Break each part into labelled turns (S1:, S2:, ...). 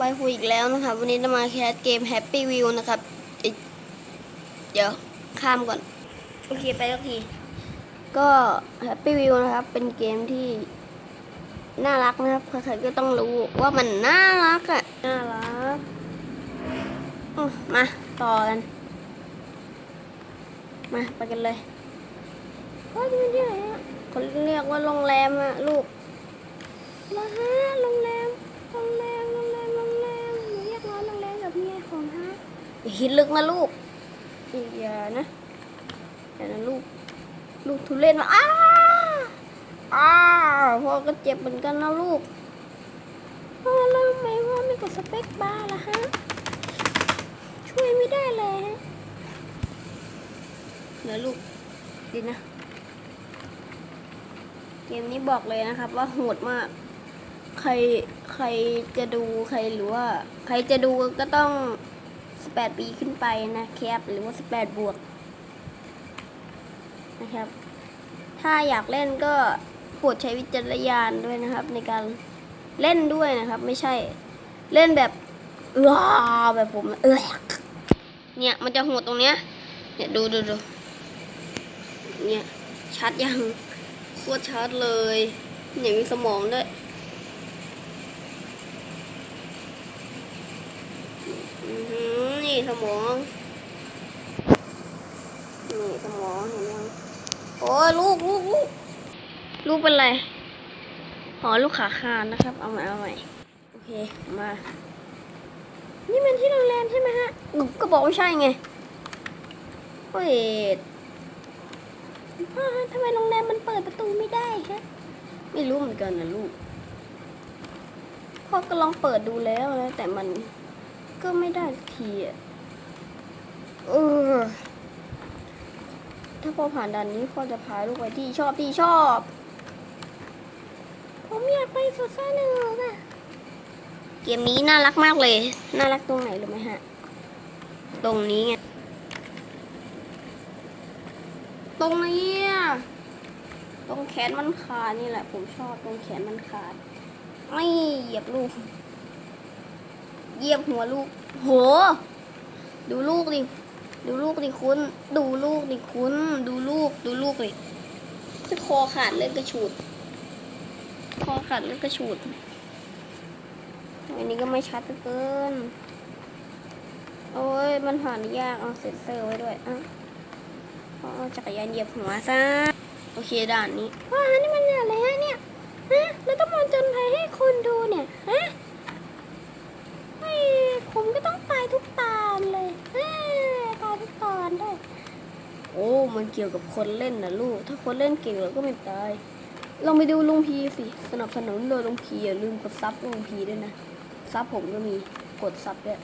S1: บายคุยอีกแล้วนะครับ วันนี้จะมาแคสเกม Happy View นะครับเอ้ยเดี๋ยวข้ามก่อน โอเค ไปสักที ก็ Happy View นะครับ เป็นเกมที่ น่ารักนะครับใครๆก็ต้องรู้ว่ามันน่ารักอะน่ารักอืมมาต่อกัน มาไปกันเลยเฮ้ยมันที่ไหนอะเขาเรียกว่าโรงแรมอะลูกมาฮะโรงแรม องฮะอย่าคิดลึกนะลูกอย่านะอย่านะลูก ลูกทุเรศมาอ้าอ้าพ่อก็เจ็บเหมือนกันนะลูกพ่อแล้วทำไมพ่อไม่กดสเปคบาร์ล่ะฮะ ช่วยไม่ได้เลยฮะเดี๋ยวลูกดีนะ เกมนี้บอกเลยนะครับว่าโหดมาก ใครใครจะดูใครหรือว่า ใครจะดูก็ต้อง 18 ปีขึ้นไปนะแคปหรือว่า 18 บวกนะครับ ถ้าอยากเล่นก็โปรดใช้วิจารณญาณด้วยนะครับ ในการเล่นด้วยนะครับ ไม่ใช่เล่นแบบเออแบบผมเออเนี่ยมันจะหดตรงเนี้ยเนี่ยดูดูดูเนี่ยชัดยังโคตรชัดเลยเนี่ยมีสมองด้วย อือหือนี่ สมอง นี่สมองเห็นยังโอ้ยลูกลูกลูกลูกเป็นไรหอลูกขาคานนะครับ เอาใหม่เอาใหม่โอเคมา นี่มันที่โรงแรมใช่ไหมฮะหนูก็บอกว่าใช่ไงเฮ้ยพ่อฮะทำไมโรงแรมมันเปิดประตูไม่ได้คะไม่รู้เหมือนกันนะลูกพ่อก็ลองเปิดดูแล้วนะแต่มันก็ไม่ได้สักทีอะ เออ ถ้าพอผ่านด่านนี้พ่อจะพาลูกไปที่ชอบที่ชอบ ผมอยากไปสวนสนุกอะเกมนี้น่ารักมากเลย น่ารักตรงไหนรู้ไหมฮะ ตรงนี้ไง ตรงนี้อะตรงแขนมันขาดนี่แหละ ผมชอบตรงแขนมันขาด ไม่เหยียบลูก เหยียบหัวลูก โห ดูลูกดิ ดูลูกดิคุณ ดูลูกดิคุณ ดูลูก ดูลูกดิจะคอขาดเลือดกระฉูด คอขาดเลือดกระฉูด อันนี้ก็ไม่ชัดเกิน โอ้ย มันผ่านยาก เอาเซ็นเซอร์ไว้ด้วยอะเอาจักรยานเหยียบหัวซะ โอเคด่านนี้ว้านี่มันอะไรฮะเนี่ยฮะแล้วต้องมาจนภัยให้คนดูเนี่ย ฮะ ไม่ผมก็ต้องตายทุกตอนเลยเอ้ยตายทุกตอนด้วย โอ้ มันเกี่ยวกับคนเล่นนะลูก ถ้าคนเล่นเก่งเราก็ไม่ตาย ลองไปดูลุงพีสิ สนับสนุนโดยลุงพีอย่าลืมกดซับลุงพีด้วยนะ ซับผมก็มี กดซับด้วย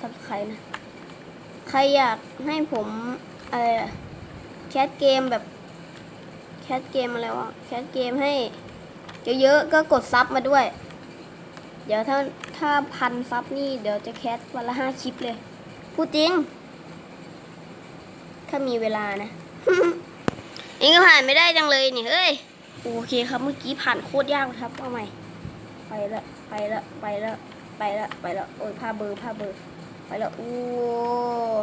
S1: ซับใครนะ ใครอยากให้ผมออแคสเกมแบบแคสเกมอะไรวะ แคสเกมให้เยอะๆก็กดซับมาด้วย เดี๋ยวถ้าถ้าพันซับนี่เดี๋ยวจะแคสวันละห้าคลิปเลย พูดจริงถ้ามีเวลานะ เองก็ผ่านไม่ได้จังเลยนี่เฮ้ย โอเคครับเมื่อกี้ผ่านโคตรยากเลยครับเอาใหม่ ไปละไปละไปละไปละไปละโอ้ยผ้าเบอร์ผ้าเบอร์ ไปละโอ้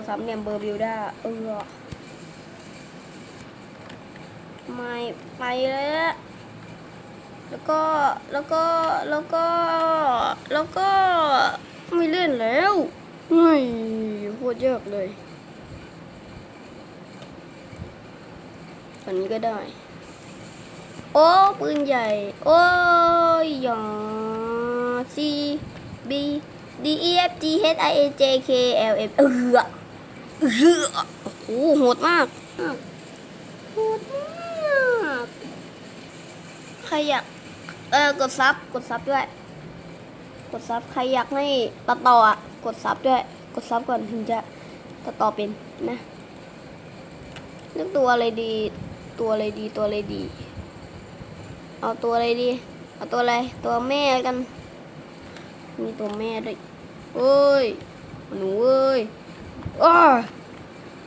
S1: สามเหลี่ยมเบอร์บิวด้าเออไม่ไปแล้วแล้วก็แล้วก็แล้วก็แล้วก็ไม่เล่นแล้วเฮ้ยโคตรยากเลย อันนี้ก็ได้ โอ้ ปืนใหญ่ โอ้ยยอ C B D E F G H I A J K L M เออเออโอ้โหโหดมากโหดมากใครอยากเออกดซับกดซับด้วย กดซับใครอยากให้ตัดต่ออะกดซับด้วย กดซับก่อนถึงจะตัดต่อเป็นนะเลือกตัวอะไรดี ตัวอะไรดีตัวอะไรดี เอาตัวอะไรดี เอาตัวอะไร ตัวแม่กัน มีตัวแม่ด้วยเอ้ยหนูเอ้ยอ้า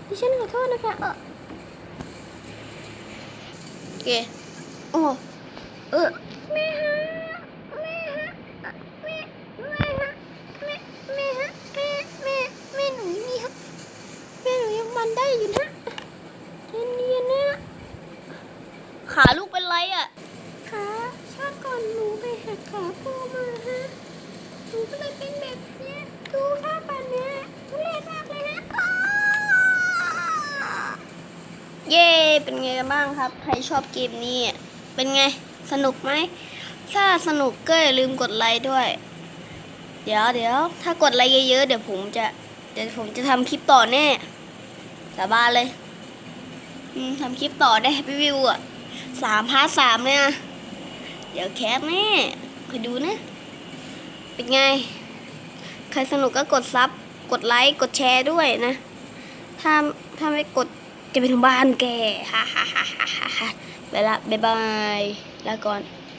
S1: ดิฉันขอโทษนะคะเออโอเคโอ้เออแม่ฮะแม่ฮะแม่แม่ฮะ กันบ้างครับ ใครชอบเกมนี้ เป็นไง สนุกไหม ถ้าสนุกก็อย่าลืมกดไลค์ด้วย เดี๋ยวเดี๋ยว ถ้ากดไลค์เยอะๆ เดี๋ยวผมจะ เดี๋ยวผมจะทำคลิปต่อแน่ สาบานเลยทำคลิปต่อได้พี่วิวอะสามพาร์ทสามเลยนะเดี๋ยวแคปแน่คอยดูนะ เป็นไง ใครสนุกก็กดซับ กดไลค์ กดแชร์ด้วยนะ ถ้าถ้าไม่กด จะไปถึงบ้านแกฮ่าฮ่าฮ่าฮ่าฮ่าไปละบ๊ายบายลาก่อน